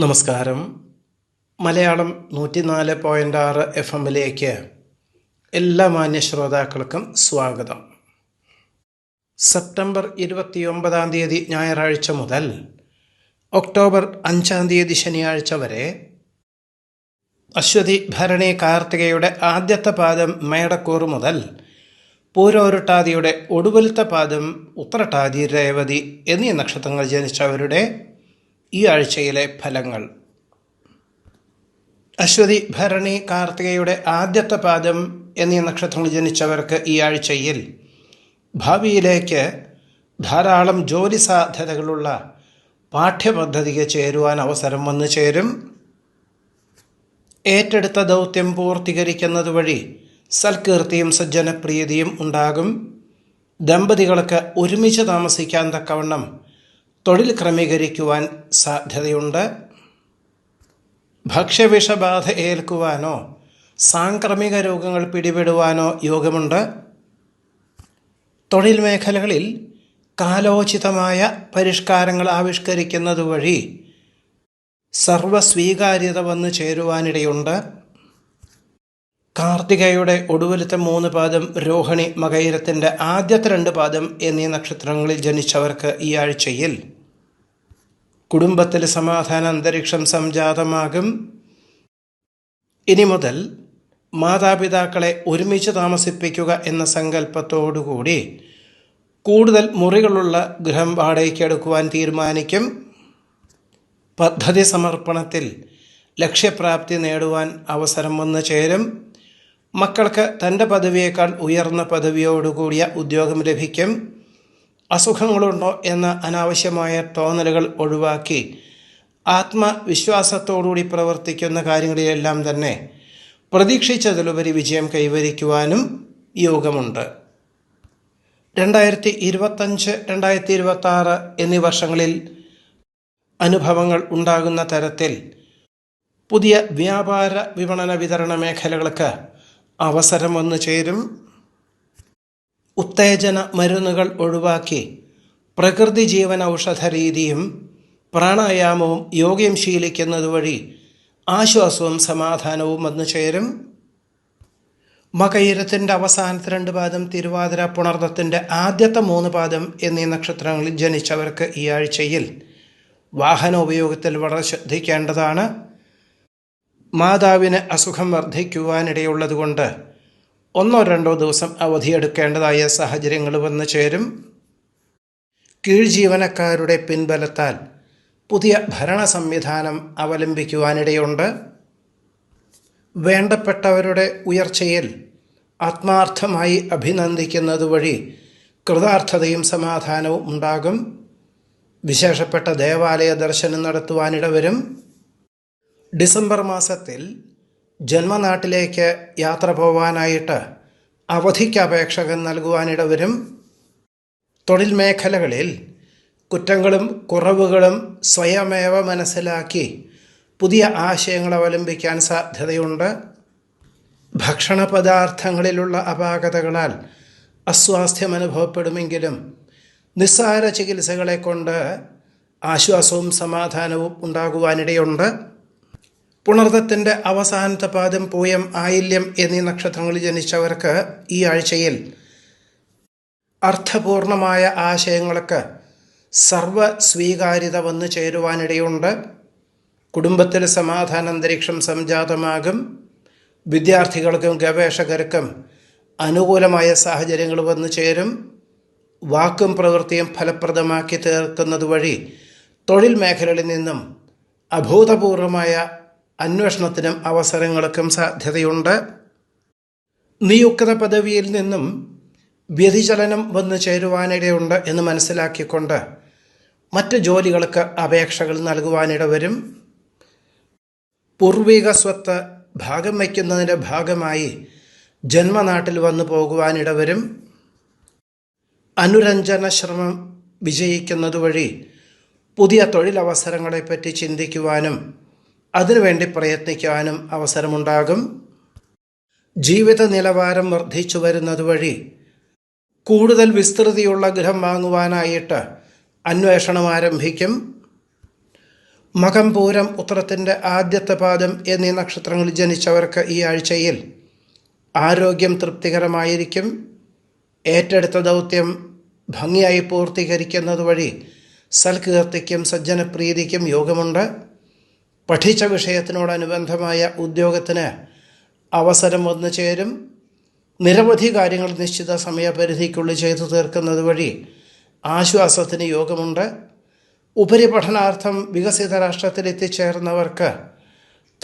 നമസ്കാരം. മലയാളം നൂറ്റിനാല് പോയിന്റ് ആറ് എഫ് എമ്മിലേക്ക് എല്ലാ മാന്യ ശ്രോതാക്കൾക്കും സ്വാഗതം. സെപ്റ്റംബർ ഇരുപത്തിയൊമ്പതാം തീയതി ഞായറാഴ്ച മുതൽ ഒക്ടോബർ അഞ്ചാം തീയതി ശനിയാഴ്ച വരെ അശ്വതി ഭരണി കാർത്തികയുടെ ആദ്യത്തെ പാദം മേടക്കൂർ മുതൽ പൂരോരുട്ടാതിയുടെ ഒടുവിലത്തെ പാദം ഉത്രട്ടാതി രേവതി എന്നീ നക്ഷത്രങ്ങൾ ജനിച്ചവരുടെ ഈ ആഴ്ചയിലെ ഫലങ്ങൾ. അശ്വതി ഭരണി കാർത്തികയുടെ ആദ്യത്തെ പാദം എന്നീ നക്ഷത്രങ്ങൾ ജനിച്ചവർക്ക് ഈ ആഴ്ചയിൽ ഭാവിയിലേക്ക് ധാരാളം ജോലി സാധ്യതകളുള്ള പാഠ്യപദ്ധതിക്ക് ചേരുവാൻ അവസരം വന്നു ചേരും. ഏറ്റെടുത്ത ദൗത്യം പൂർത്തീകരിക്കുന്നത് വഴി സൽകീർത്തിയും സജ്ജനപ്രീതിയും ഉണ്ടാകും. ദമ്പതികൾക്ക് ഒരുമിച്ച് താമസിക്കാൻ തക്കവണ്ണം തൊഴിൽ ക്രമീകരിക്കുവാൻ സാധ്യതയുണ്ട്. ഭക്ഷ്യവിഷബാധ ഏൽക്കുവാനോ സാംക്രമിക രോഗങ്ങൾ പിടിപെടുവാനോ യോഗമുണ്ട്. തൊഴിൽ മേഖലകളിൽ കാലോചിതമായ പരിഷ്കാരങ്ങൾ ആവിഷ്കരിക്കുന്നതുവഴി സർവസ്വീകാര്യത വന്നു ചേരുവാനിടയുണ്ട്. കാർത്തികയുടെ ഒടുവിലത്തെ മൂന്ന് പാദം രോഹിണി മകയിരത്തിന്റെ ആദ്യത്തെ രണ്ട് പാദം എന്നീ നക്ഷത്രങ്ങളിൽ ജനിച്ചവർക്ക് ഈ ആഴ്ചയിൽ കുടുംബത്തിൽ സമാധാന അന്തരീക്ഷം സംജാതമാകും. ഇനി മുതൽ മാതാപിതാക്കളെ ഒരുമിച്ച് താമസിപ്പിക്കുക എന്ന സങ്കല്പത്തോടുകൂടി കൂടുതൽ മുറികളുള്ള ഗൃഹം വാടകയ്ക്ക് എടുക്കുവാൻ തീരുമാനിക്കും. പദ്ധതി സമർപ്പണത്തിൽ ലക്ഷ്യപ്രാപ്തി നേടുവാൻ അവസരം വന്നു ചേരും. മക്കൾക്ക് തന്റെ പദവിയേക്കാൾ ഉയർന്ന പദവിയോടുകൂടിയ ഉദ്യോഗം ലഭിക്കും. അസുഖങ്ങളുണ്ടോ എന്ന അനാവശ്യമായ തോന്നലുകൾ ഒഴിവാക്കി ആത്മവിശ്വാസത്തോടുകൂടി പ്രവർത്തിക്കുന്ന കാര്യങ്ങളിലെല്ലാം തന്നെ പ്രതീക്ഷിച്ചതിലുപരി വിജയം കൈവരിക്കുവാനും യോഗമുണ്ട്. രണ്ടായിരത്തി ഇരുപത്തഞ്ച് രണ്ടായിരത്തി ഇരുപത്തി ആറ് എന്നീ വർഷങ്ങളിൽ അനുഭവങ്ങൾ ഉണ്ടാകുന്ന തരത്തിൽ പുതിയ വ്യാപാര വിപണന വിതരണ മേഖലകൾക്ക് അവസരം വന്നു ചേരും. ഉത്തേജന മരുന്നുകൾ ഒഴിവാക്കി പ്രകൃതി ജീവൻ ഔഷധ രീതിയും പ്രാണായാമവും യോഗയും ശീലിക്കുന്നത് വഴി ആശ്വാസവും സമാധാനവും വന്നു ചേരും. മകയിരത്തിന്റെ അവസാനത്തെ രണ്ട് പാദം തിരുവാതിര പുണർദത്തിന്റെ ആദ്യത്തെ മൂന്ന് പാദം എന്നീ നക്ഷത്രങ്ങളിൽ ജനിച്ചവർക്ക് ഈ ആഴ്ചയിൽ വാഹന ഉപയോഗത്തിൽ വളരെ ശ്രദ്ധിക്കേണ്ടതാണ്. മാതാവിന് അസുഖം വർദ്ധിക്കുവാനിടയുള്ളതുകൊണ്ട് ഒന്നോ രണ്ടോ ദിവസം അവധിയെടുക്കേണ്ടതായ സാഹചര്യങ്ങൾ വന്നു ചേരും. കീഴ്ജീവനക്കാരുടെ പിൻബലത്താൽ പുതിയ ഭരണ സംവിധാനം അവലംബിക്കുവാനിടയുണ്ട്. വേണ്ടപ്പെട്ടവരുടെ ഉയർച്ചയിൽ ആത്മാർത്ഥമായി അഭിനന്ദിക്കുന്നത് വഴി കൃതാർത്ഥതയും സമാധാനവും ഉണ്ടാകും. വിശേഷപ്പെട്ട ദേവാലയ ദർശനം നടത്തുവാനിടവരും. ഡിസംബർ മാസത്തിൽ ജന്മനാട്ടിലേക്ക് യാത്ര പോവാനായിട്ട് അവധിക്ക് അപേക്ഷകൻ നൽകുവാനിടവരും തൊഴിൽ മേഖലകളിൽ കുറ്റങ്ങളും കുറവുകളും സ്വയമേവ മനസ്സിലാക്കി പുതിയ ആശയങ്ങൾ അവലംബിക്കാൻ സാധ്യതയുണ്ട്. ഭക്ഷണ പദാർത്ഥങ്ങളിലുള്ള അപാകതകളാൽ അസ്വാസ്ഥ്യം അനുഭവപ്പെടുമെങ്കിലും നിസ്സാര ചികിത്സകളെ കൊണ്ട് ആശ്വാസവും സമാധാനവും ഉണ്ടാകുവാനിടയുണ്ട്. പുണർദത്തിന്റെ അവസാനത്തെ പാദം പൂയം ആയില്യം എന്നീ നക്ഷത്രങ്ങളിൽ ജനിച്ചവർക്ക് ഈ ആഴ്ചയിൽ അർത്ഥപൂർണമായ ആശയങ്ങൾക്ക് സർവ സ്വീകാര്യത വന്നു ചേരുവാനിടയുണ്ട്. കുടുംബത്തിൽ സമാധാന അന്തരീക്ഷം സംജാതമാകും. വിദ്യാർത്ഥികൾക്കും ഗവേഷകർക്കും അനുകൂലമായ സാഹചര്യങ്ങൾ വന്നു ചേരും. വാക്കും പ്രവൃത്തിയും ഫലപ്രദമാക്കി തീർക്കുന്നത് വഴി തൊഴിൽ മേഖലകളിൽ നിന്നും അഭൂതപൂർവമായ അന്വേഷണത്തിനും അവസരങ്ങൾക്കും സാധ്യതയുണ്ട്. നിയുക്ത പദവിയിൽ നിന്നും വ്യതിചലനം വന്നു ചേരുവാനിടയുണ്ട് എന്ന് മനസ്സിലാക്കിക്കൊണ്ട് മറ്റ് ജോലികൾക്ക് അപേക്ഷകൾ നൽകുവാനിട വരും. പൂർവിക സ്വത്ത് ഭാഗം വയ്ക്കുന്നതിന്റെ ഭാഗമായി ജന്മനാട്ടിൽ വന്നു പോകുവാനിടവരും അനുരഞ്ജന ശ്രമം വിജയിക്കുന്നത് വഴി പുതിയ തൊഴിലവസരങ്ങളെപ്പറ്റി ചിന്തിക്കുവാനും അതിനുവേണ്ടി പ്രയത്നിക്കാനും അവസരമുണ്ടാകും. ജീവിത നിലവാരം വർദ്ധിച്ചു വരുന്നതുവഴി കൂടുതൽ വിസ്തൃതിയുള്ള ഗൃഹം വാങ്ങുവാനായിട്ട് അന്വേഷണം ആരംഭിക്കും. മകം പൂരം ഉത്രത്തിന്റെ ആദ്യത്തെ പാദം എന്നീ നക്ഷത്രങ്ങളിൽ ജനിച്ചവർക്ക് ഈ ആഴ്ചയിൽ ആരോഗ്യം തൃപ്തികരമായിരിക്കും. ഏറ്റെടുത്ത ദൗത്യം ഭംഗിയായി പൂർത്തീകരിക്കുന്നത് വഴി സൽകീർത്തിക്കും സജ്ജനപ്രീതിക്കും യോഗമുണ്ട്. പഠിച്ച വിഷയത്തിനോടനുബന്ധമായ ഉദ്യോഗത്തിന് അവസരം വന്നു ചേരും. നിരവധി കാര്യങ്ങൾ നിശ്ചിത സമയപരിധിക്കുള്ളിൽ ചെയ്തു തീർക്കുന്നത് വഴി ആശ്വാസത്തിന് യോഗമുണ്ട്. ഉപരിപഠനാർത്ഥം വികസിത രാഷ്ട്രത്തിൽ എത്തിച്ചേർന്നവർക്ക്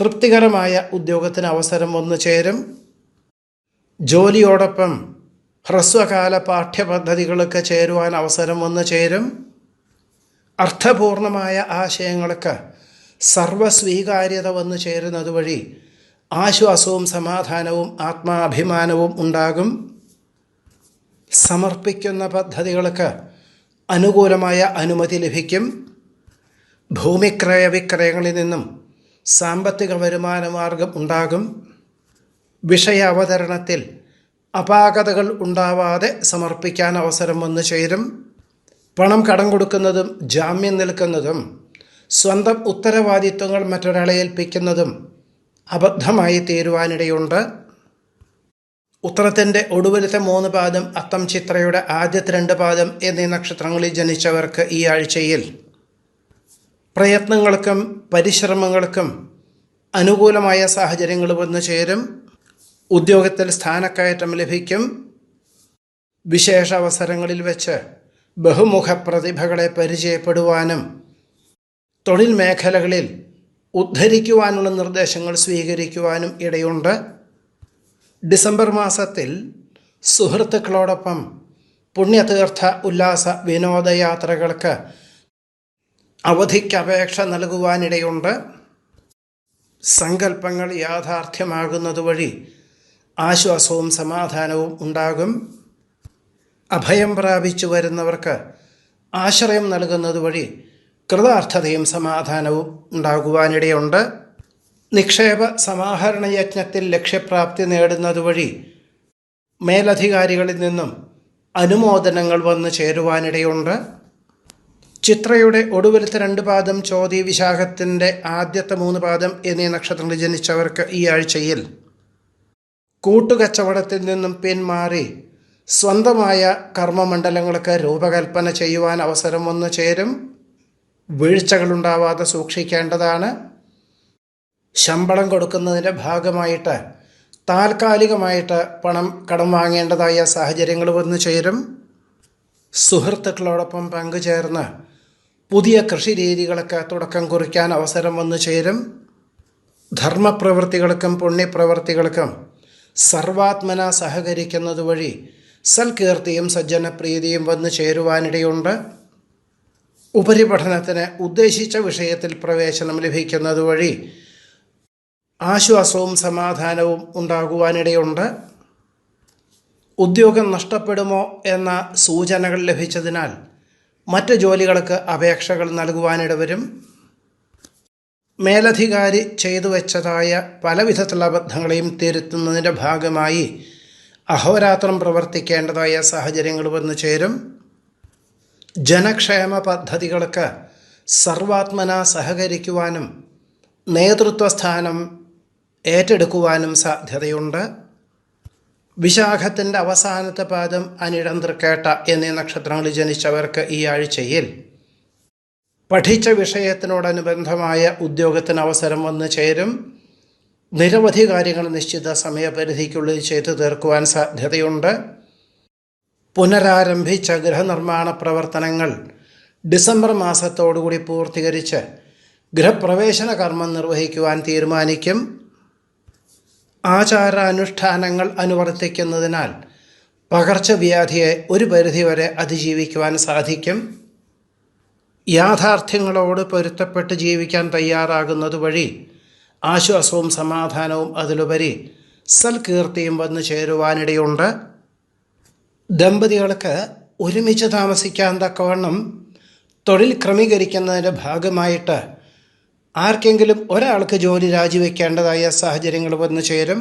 തൃപ്തികരമായ ഉദ്യോഗത്തിന് അവസരം വന്നു ചേരും. ജോലിയോടൊപ്പം ഹ്രസ്വകാല പാഠ്യപദ്ധതികൾക്ക് ചേരുവാൻ അവസരം വന്നു ചേരും. അർത്ഥപൂർണമായ ആശയങ്ങൾക്ക് സർവസ്വീകാര്യത വന്നു ചേരുന്നത് വഴി ആശ്വാസവും സമാധാനവും ആത്മാഭിമാനവും ഉണ്ടാകും. സമർപ്പിക്കുന്ന പദ്ധതികൾക്ക് അനുകൂലമായ അനുമതി ലഭിക്കും. ഭൂമിക്രയ വിക്രയങ്ങളിൽ നിന്നും സാമ്പത്തിക വരുമാന മാർഗം ഉണ്ടാകും. വിഷയ അവതരണത്തിൽ അപാകതകൾ ഉണ്ടാവാതെ സമർപ്പിക്കാൻ അവസരം വന്നു ചേരും. പണം കടം കൊടുക്കുന്നതും ജാമ്യം നിൽക്കുന്നതും സ്വന്തം ഉത്തരവാദിത്വങ്ങൾ മറ്റൊരാളെ ഏൽപ്പിക്കുന്നതും അബദ്ധമായി തീരുവാനിടയുണ്ട്. ഉത്തരത്തിന്റെ ഒടുവിലത്തെ മൂന്ന് പാദം അത്തം ചിത്രയുടെ ആദ്യത്തെ രണ്ട് പാദം എന്നീ നക്ഷത്രങ്ങളിൽ ജനിച്ചവർക്ക് ഈ ആഴ്ചയിൽ പ്രയത്നങ്ങൾക്കും പരിശ്രമങ്ങൾക്കും അനുകൂലമായ സാഹചര്യങ്ങൾ വന്നു ചേരും. ഉദ്യോഗത്തിൽ സ്ഥാനക്കയറ്റം ലഭിക്കും. വിശേഷ അവസരങ്ങളിൽ വെച്ച് ബഹുമുഖ പ്രതിഭകളെ പരിചയപ്പെടുവാനും തൊഴിൽ മേഖലകളിൽ ഉദ്ധരിക്കുവാനുള്ള നിർദ്ദേശങ്ങൾ സ്വീകരിക്കുവാനും ഇടയുണ്ട്. ഡിസംബർ മാസത്തിൽ സുഹൃത്തുക്കളോടൊപ്പം പുണ്യതീർത്ഥ ഉല്ലാസ വിനോദയാത്രകൾക്ക് അവധിക്ക് അപേക്ഷ നൽകുവാനിടയുണ്ട്. സങ്കല്പങ്ങൾ യാഥാർത്ഥ്യമാകുന്നത് വഴി ആശ്വാസവും സമാധാനവും ഉണ്ടാകും. അഭയം പ്രാപിച്ചു വരുന്നവർക്ക് ആശ്രയം നൽകുന്നത് വഴി കൃതാർത്ഥതയും സമാധാനവും ഉണ്ടാകുവാനിടയുണ്ട്. നിക്ഷേപ സമാഹരണ യജ്ഞത്തിൽ ലക്ഷ്യപ്രാപ്തി നേടുന്നതുവഴി മേലധികാരികളിൽ നിന്നും അനുമോദനങ്ങൾ വന്നു ചേരുവാനിടയുണ്ട്. ചിത്രയുടെ ഒടുവിലത്തെ രണ്ട് പാദം ചോതി വിശാഖത്തിന്റെ ആദ്യത്തെ മൂന്ന് പാദം എന്നീ നക്ഷത്രങ്ങളിൽ ജനിച്ചവർക്ക് ഈ ആഴ്ചയിൽ കൂട്ടുകച്ചവടത്തിൽ നിന്നും പിന്മാറി സ്വന്തമായ കർമ്മമണ്ഡലങ്ങൾക്ക് രൂപകൽപ്പന ചെയ്യുവാൻ അവസരം വന്നു ചേരും. വീഴ്ചകളുണ്ടാവാതെ സൂക്ഷിക്കേണ്ടതാണ്. ശമ്പളം കൊടുക്കുന്നതിന്റെ ഭാഗമായിട്ട് താൽക്കാലികമായിട്ട് പണം കടം വാങ്ങേണ്ടതായ സാഹചര്യങ്ങൾ വന്നു ചേരും. സുഹൃത്തുക്കളോടൊപ്പം പങ്കുചേർന്ന് പുതിയ കൃഷി രീതികളൊക്കെ തുടക്കം കുറിക്കാൻ അവസരം വന്നു ചേരും. ധർമ്മപ്രവൃത്തികൾക്കും പുണ്യപ്രവൃത്തികൾക്കും സർവാത്മന സഹകരിക്കുന്നത് വഴി സൽകീർത്തിയും സജ്ജനപ്രീതിയും വന്നു ചേരുവാനിടയുണ്ട്. ഉപരിപഠനത്തിന് ഉദ്ദേശിച്ച വിഷയത്തിൽ പ്രവേശനം ലഭിക്കുന്നത് വഴി ആശ്വാസവും സമാധാനവും ഉണ്ടാകുവാനിടയുണ്ട്. ഉദ്യോഗം നഷ്ടപ്പെടുമോ എന്ന സൂചനകൾ ലഭിച്ചതിനാൽ മറ്റ് ജോലികൾക്ക് അപേക്ഷകൾ നൽകുവാനിടവരും മേലധികാരി ചെയ്തു വെച്ചതായ പലവിധത്തിലുള്ള അബദ്ധങ്ങളെയും തിരുത്തുന്നതിന്റെ ഭാഗമായി അഹോരാത്രം പ്രവർത്തിക്കേണ്ടതായ സാഹചര്യങ്ങൾ വന്നു ചേരും. ജനക്ഷേമ പദ്ധതികൾക്ക് സർവാത്മന സഹകരിക്കുവാനും നേതൃത്വസ്ഥാനം ഏറ്റെടുക്കുവാനും സാധ്യതയുണ്ട്. വിശാഖത്തിന്റെ അവസാനത്തെ പാദം അനിടം തൃക്കേട്ട എന്നീ നക്ഷത്രങ്ങളിൽ ജനിച്ചവർക്ക് ഈ ആഴ്ചയിൽ പഠിച്ച വിഷയത്തിനോടനുബന്ധമായ ഉദ്യോഗത്തിന് അവസരം വന്നു ചേരും. നിരവധി കാര്യങ്ങൾ നിശ്ചിത സമയപരിധിക്കുള്ളിൽ ചെയ്തു തീർക്കുവാൻ സാധ്യതയുണ്ട്. പുനരാരംഭിച്ച ഗൃഹനിർമ്മാണ പ്രവർത്തനങ്ങൾ ഡിസംബർ മാസത്തോടുകൂടി പൂർത്തീകരിച്ച് ഗൃഹപ്രവേശന കർമ്മം നിർവഹിക്കുവാൻ തീരുമാനിക്കും. ആചാരാനുഷ്ഠാനങ്ങൾ അനുവർത്തിക്കുന്നതിനാൽ പകർച്ചവ്യാധിയെ ഒരു പരിധിവരെ അതിജീവിക്കുവാൻ സാധിക്കും. യാഥാർത്ഥ്യങ്ങളോട് പൊരുത്തപ്പെട്ട് ജീവിക്കാൻ തയ്യാറാകുന്നത് വഴി ആശ്വാസവും സമാധാനവും അതിലുപരി സൽകീർത്തിയും വന്നു ചേരുവാനിടയുണ്ട്. ദമ്പതികൾക്ക് ഒരുമിച്ച് താമസിക്കാൻ തക്കവണ്ണം തൊഴിൽ ക്രമീകരിക്കുന്നതിന്റെ ഭാഗമായിട്ട് ആർക്കെങ്കിലും ഒരാൾക്ക് ജോലി രാജിവെക്കേണ്ടതായ സാഹചര്യങ്ങൾ വന്നു ചേരും.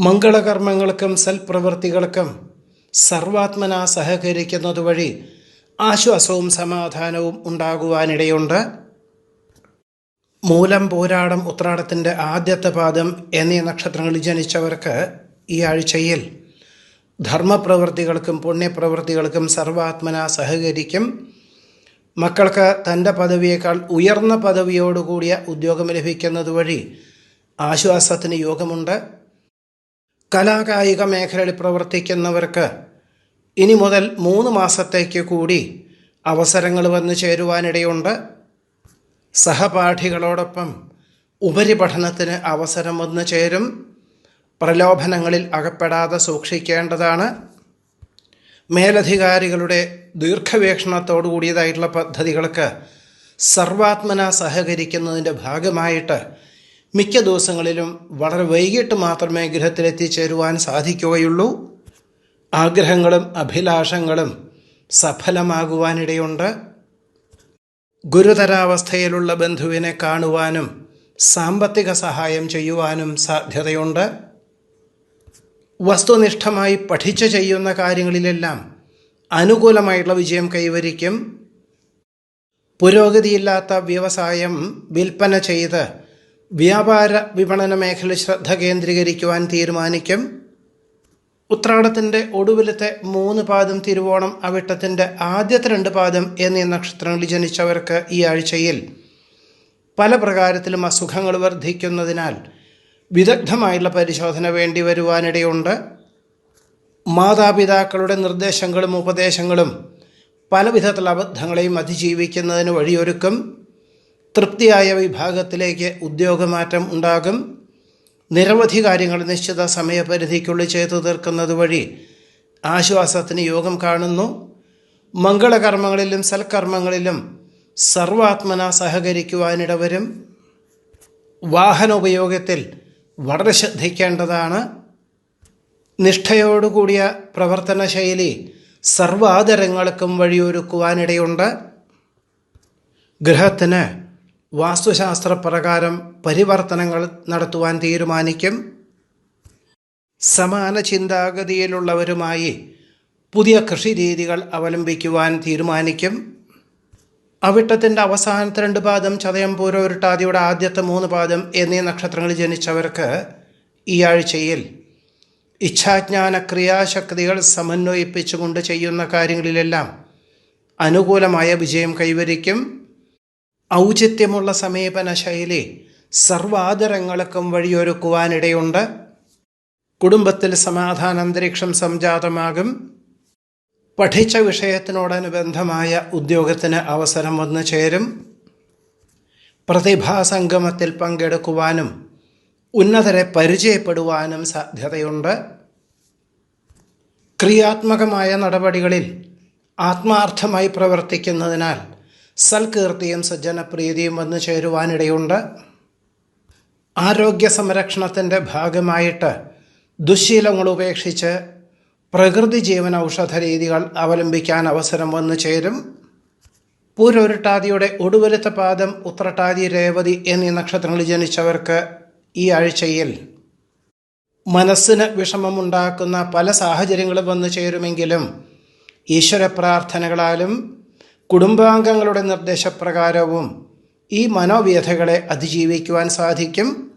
മംഗളകർമ്മങ്ങൾക്കും സൽപ്രവൃത്തികൾക്കും സർവാത്മന സഹകരിക്കുന്നത് വഴി ആശ്വാസവും സമാധാനവും ഉണ്ടാകുവാനിടയുണ്ട്. മൂലം പോരാടം ഉത്രാടത്തിന്റെ ആദ്യത്തെ പാദം എന്നീ നക്ഷത്രങ്ങളിൽ ജനിച്ചവർക്ക് ഈ ആഴ്ചയിൽ ധർമ്മപ്രവൃത്തികൾക്കും പുണ്യപ്രവൃത്തികൾക്കും സർവാത്മന സഹകരിക്കും. മക്കൾക്ക് തന്റെ പദവിയേക്കാൾ ഉയർന്ന പദവിയോടുകൂടിയ ഉദ്യോഗം ലഭിക്കുന്നത് വഴി ആശ്വാസത്തിന് യോഗമുണ്ട്. കലാകായിക മേഖലയിൽ പ്രവർത്തിക്കുന്നവർക്ക് ഇനി മുതൽ മൂന്ന് മാസത്തേക്ക് കൂടി അവസരങ്ങൾ വന്നു ചേരുവാനിടയുണ്ട്. സഹപാഠികളോടൊപ്പം ഉപരിപഠനത്തിന് അവസരം വന്നു ചേരും. പ്രലോഭനങ്ങളിൽ അകപ്പെടാതെ സൂക്ഷിക്കേണ്ടതാണ്. മേലധികാരികളുടെ ദീർഘവീക്ഷണത്തോടു കൂടിയതായിട്ടുള്ള പദ്ധതികൾക്ക് സർവാത്മന സഹകരിക്കുന്നതിന്റെ ഭാഗമായിട്ട് മിക്ക ദിവസങ്ങളിലും വളരെ വൈകിട്ട് മാത്രമേ ഗൃഹത്തിലെത്തിച്ചേരുവാൻ സാധിക്കുകയുള്ളൂ. ആഗ്രഹങ്ങളും അഭിലാഷങ്ങളും സഫലമാകുവാനിടയുണ്ട്. ഗുരുതരാവസ്ഥയിലുള്ള ബന്ധുവിനെ കാണുവാനും സാമ്പത്തിക സഹായം ചെയ്യുവാനും സാധ്യതയുണ്ട്. വസ്തുനിഷ്ഠമായി പഠിച്ചു ചെയ്യുന്ന കാര്യങ്ങളിലെല്ലാം അനുകൂലമായിട്ടുള്ള വിജയം കൈവരിക്കും. പുരോഗതിയില്ലാത്ത വ്യവസായം വിൽപ്പന ചെയ്ത് വ്യാപാര വിപണന മേഖല ശ്രദ്ധ കേന്ദ്രീകരിക്കുവാൻ തീരുമാനിക്കും. ഉത്രാടത്തിന്റെ ഒടുവിലത്തെ മൂന്ന് പാദം തിരുവോണം അവിട്ടത്തിന്റെ ആദ്യത്തെ രണ്ട് പാദം എന്നീ നക്ഷത്രങ്ങളിൽ ജനിച്ചവർക്ക് ഈ ആഴ്ചയിൽ പല പ്രകാരത്തിലും അസുഖങ്ങൾ വർദ്ധിക്കുന്നതിനാൽ വിദഗ്ധമായുള്ള പരിശോധന വേണ്ടി വരുവാനിടയുണ്ട്. മാതാപിതാക്കളുടെ നിർദ്ദേശങ്ങളും ഉപദേശങ്ങളും പല വിധത്തിലുള്ള അബദ്ധങ്ങളെയും അതിജീവിക്കുന്നതിന് വഴിയൊരുക്കും. തൃപ്തിയായ വിഭാഗത്തിലേക്ക് ഉദ്യോഗമാറ്റം ഉണ്ടാകും. നിരവധി കാര്യങ്ങൾ നിശ്ചിത സമയപരിധിക്കുള്ളിൽ ചെയ്തു തീർക്കുന്നത് വഴി ആശ്വാസത്തിന് യോഗം കാണുന്നു. മംഗളകർമ്മങ്ങളിലും സൽക്കർമ്മങ്ങളിലും സർവാത്മന സഹകരിക്കുവാനിടവരും. വാഹനോപയോഗത്തിൽ വളരെ ശ്രദ്ധിക്കേണ്ടതാണ് നിഷ്ഠയോടുകൂടിയ പ്രവർത്തന ശൈലി സർവാദരങ്ങൾക്കും വഴിയൊരുക്കുവാനിടയുണ്ട്. ഗൃഹത്തിന് വാസ്തുശാസ്ത്രപ്രകാരം പരിവർത്തനങ്ങൾ നടത്തുവാൻ തീരുമാനിക്കും. സമാന ചിന്താഗതിയിലുള്ളവരുമായി പുതിയ കൃഷി രീതികൾ അവലംബിക്കുവാൻ തീരുമാനിക്കും. അവിട്ടത്തിന്റെ അവസാനത്തെ രണ്ട് പാദം ചതയം പൂരോരുട്ടാതിയുടെ ആദ്യത്തെ മൂന്ന് പാദം എന്നീ നക്ഷത്രങ്ങളിൽ ജനിച്ചവർക്ക് ഈ ആഴ്ചയിൽ ഇച്ഛാജ്ഞാന ക്രിയാശക്തികൾ സമന്വയിപ്പിച്ചുകൊണ്ട് ചെയ്യുന്ന കാര്യങ്ങളിലെല്ലാം അനുകൂലമായ വിജയം കൈവരിക്കും. ഔചിത്യമുള്ള സമീപന ശൈലി സർവാദരങ്ങൾക്കും വഴിയൊരുക്കുവാനിടയുണ്ട്. കുടുംബത്തിൽ സമാധാന അന്തരീക്ഷം സംജാതമാകും. പഠിച്ച വിഷയത്തിനോടനുബന്ധമായ ഉദ്യോഗത്തിന് അവസരം വന്നു ചേരും. പ്രതിഭാസംഗമത്തിൽ പങ്കെടുക്കുവാനും ഉന്നതരെ പരിചയപ്പെടുവാനും സാധ്യതയുണ്ട്. ക്രിയാത്മകമായ നടപടികളിൽ ആത്മാർത്ഥമായി പ്രവർത്തിക്കുന്നതിനാൽ സൽകീർത്തിയും സജ്ജനപ്രീതിയും വന്നു ചേരുവാനിടയുണ്ട്. ആരോഗ്യ സംരക്ഷണത്തിന്റെ ഭാഗമായിട്ട് ദുശ്ശീലങ്ങൾ ഉപേക്ഷിച്ച് പ്രകൃതി ജീവൻ ഔഷധ രീതികൾ അവലംബിക്കാൻ അവസരം വന്നു ചേരും. പൂരൊരുട്ടാതിയുടെ ഒടുവിലത്തെ പാദം ഉത്രട്ടാതി രേവതി എന്നീ നക്ഷത്രങ്ങളിൽ ജനിച്ചവർക്ക് ഈ ആഴ്ചയിൽ മനസ്സിന് വിഷമമുണ്ടാക്കുന്ന പല സാഹചര്യങ്ങളും വന്നു ചേരുമെങ്കിലും ഈശ്വര പ്രാർത്ഥനകളാലും കുടുംബാംഗങ്ങളുടെ നിർദ്ദേശപ്രകാരവും ഈ മനോവ്യഥകളെ അതിജീവിക്കുവാൻ സാധിക്കും.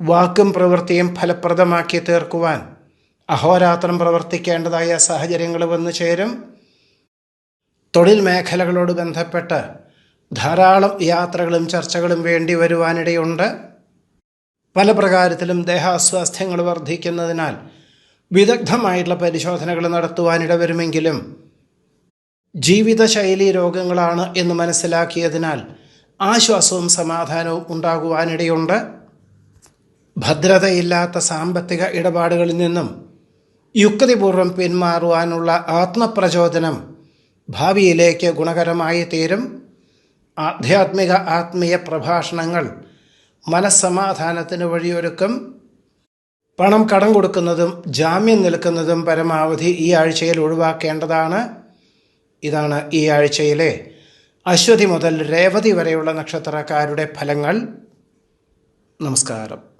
വാക്കും പ്രവൃത്തിയും ഫലപ്രദമാക്കി തീർക്കുവാൻ അഹോരാത്രം പ്രവർത്തിക്കേണ്ടതായ സാഹചര്യങ്ങൾ വന്നു ചേരും. തൊഴിൽ മേഖലകളോട് ബന്ധപ്പെട്ട് ധാരാളം യാത്രകളും ചർച്ചകളും വേണ്ടി വരുവാനിടയുണ്ട്. പല പ്രകാരത്തിലും ദേഹാസ്വാസ്ഥ്യങ്ങൾ വർദ്ധിക്കുന്നതിനാൽ വിദഗ്ധമായിട്ടുള്ള പരിശോധനകൾ നടത്തുവാനിട വരുമെങ്കിലും ജീവിതശൈലി രോഗങ്ങളാണ് എന്ന് മനസ്സിലാക്കിയതിനാൽ ആശ്വാസവും സമാധാനവും ഉണ്ടാകുവാനിടയുണ്ട്. ഭദ്രതയില്ലാത്ത സാമ്പത്തിക ഇടപാടുകളിൽ നിന്നും യുക്തിപൂർവം പിന്മാറുവാനുള്ള ആത്മപ്രചോദനം ഭാവിയിലേക്ക് ഗുണകരമായി തീരും. ആധ്യാത്മിക ആത്മീയ പ്രഭാഷണങ്ങൾ മനസ്സമാധാനത്തിന് വഴിയൊരുക്കും. പണം കടം കൊടുക്കുന്നതും ജാമ്യം നിൽക്കുന്നതും പരമാവധി ഈ ആഴ്ചയിൽ ഒഴിവാക്കേണ്ടതാണ്. ഇതാണ് ഈ ആഴ്ചയിലെ അശ്വതി മുതൽ രേവതി വരെയുള്ള നക്ഷത്രക്കാരുടെ ഫലങ്ങൾ. നമസ്കാരം.